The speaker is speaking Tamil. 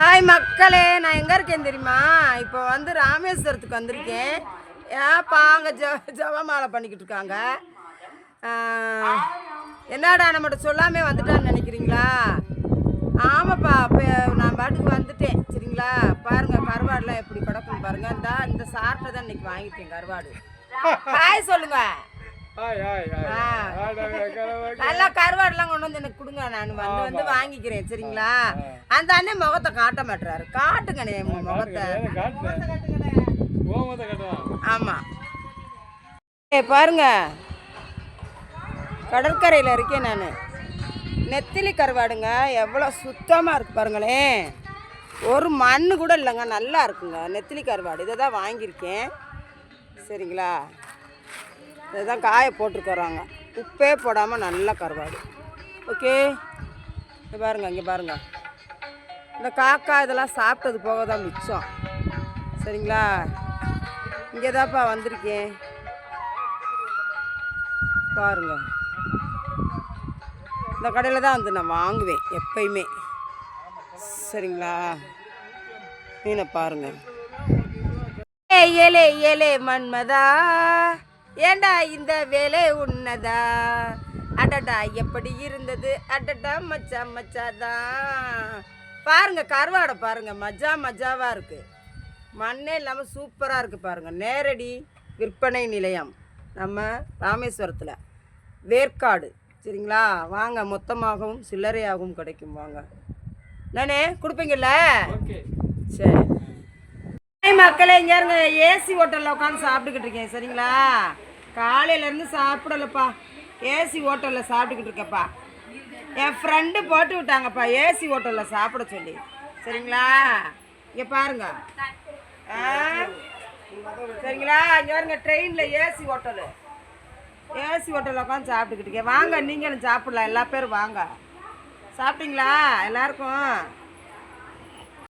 ஹாய் மக்களே நான் எங்கே இருக்கேன் தெரியுமா? இப்போ வந்து ராமேஸ்வரத்துக்கு வந்திருக்கேன். ஏன்ப்பா அங்கே ஜ ஜபமாலை பண்ணிக்கிட்டு இருக்காங்க. என்னடா நம்மகிட்ட சொல்லாமே வந்துட்டான்னு நினைக்கிறீங்களா? ஆமாப்பா இப்போ நான் பாட்டுக்கு வந்துட்டேன். சரிங்களா? பாருங்க கருவாடுலாம் எப்படி கிடக்கும் பாருங்க. இந்த இந்த சார்ட்டை தான் இன்னைக்கு வாங்கிட்டேன் கருவாடு. ஹாய் சொல்லுங்க. ஹாய் ஹாய் ஹாய் ஆ. நல்லா கருவாடுலாம் கொண்டு வந்து எனக்கு கொடுங்க. நான் வந்து வந்து வாங்கிக்கிறேன் சரிங்களா? அந்த அண்ணன் முகத்தை காட்ட மாட்டுறாரு காட்டுங்கண்ணே உங்க முகத்தை. ஆமா. ஏ பாருங்க. கடற்கரையில் இருக்கேன் நான். நெத்திலி கருவாடுங்க எவ்வளோ சுத்தமாக இருக்கு பாருங்களேன் ஒரு மண்ணு கூட இல்லைங்க நல்லா இருக்குங்க. நெத்திலி கருவாடு. இதை தான் வாங்கியிருக்கேன். சரிங்களா? இதை தான் காய போட்டுருக்குறாங்க உப்பே போடாமல் நல்லா கருவாடு. ஓகே இங்கே பாருங்கள் இங்கே பாருங்கள் இந்த காக்கா இதெல்லாம் சாப்பிட்டது போக தான் மிச்சம். சரிங்களா? இங்கே தான்ப்பா வந்திருக்கேன். பாருங்க. இந்த கடையில் தான் வந்து நான் வாங்குவேன் எப்பயுமே. சரிங்களா? மீனை பாருங்கள் ஏலே ஏலே மன்மதா. ஏண்டா இந்த வேலை உன்னதா? அடடா எப்படி இருந்தது? அடடா மச்சா மச்சாதான். பாருங்க கருவாடை பாருங்க மஜா மஜாவா இருக்கு. மண்ணே இல்லாமல் சூப்பராக இருக்கு பாருங்க. நேரடி விற்பனை நிலையம் நம்ம ராமேஸ்வரத்தில். வேர்க்காடு சரிங்களா? வாங்க மொத்தமாகவும் சில்லறையாகவும் கிடைக்கும் வாங்க. நானே கொடுப்பீங்கல்ல? சரி. மக்களே இங்கே இருங்க. ஏசி ஹோட்டலில் உட்காந்து சாப்பிட்டுக்கிட்டு இருக்கேன் சரிங்களா? காலையிலேருந்து சாப்பிடலப்பா. ஏசி ஹோட்டலில் சாப்பிட்டுக்கிட்டு இருக்கேன்ப்பா. என் ஃப்ரெண்டு போட்டு விட்டாங்கப்பா ஏசி ஹோட்டலில் சாப்பிட சொல்லி. சரிங்களா? இங்கே பாருங்க. ஆ? சரிங்களா? இங்கே பாருங்க ட்ரெயினில் ஏசி ஹோட்டலு ஏசி ஹோட்டலில் உட்காந்து சாப்பிட்டுக்கிட்டு இருக்கேன். வாங்க நீங்களும் சாப்பிடலாம். எல்லா பேரும் வாங்க. சாப்பிட்டீங்களா? எல்லாருக்கும்?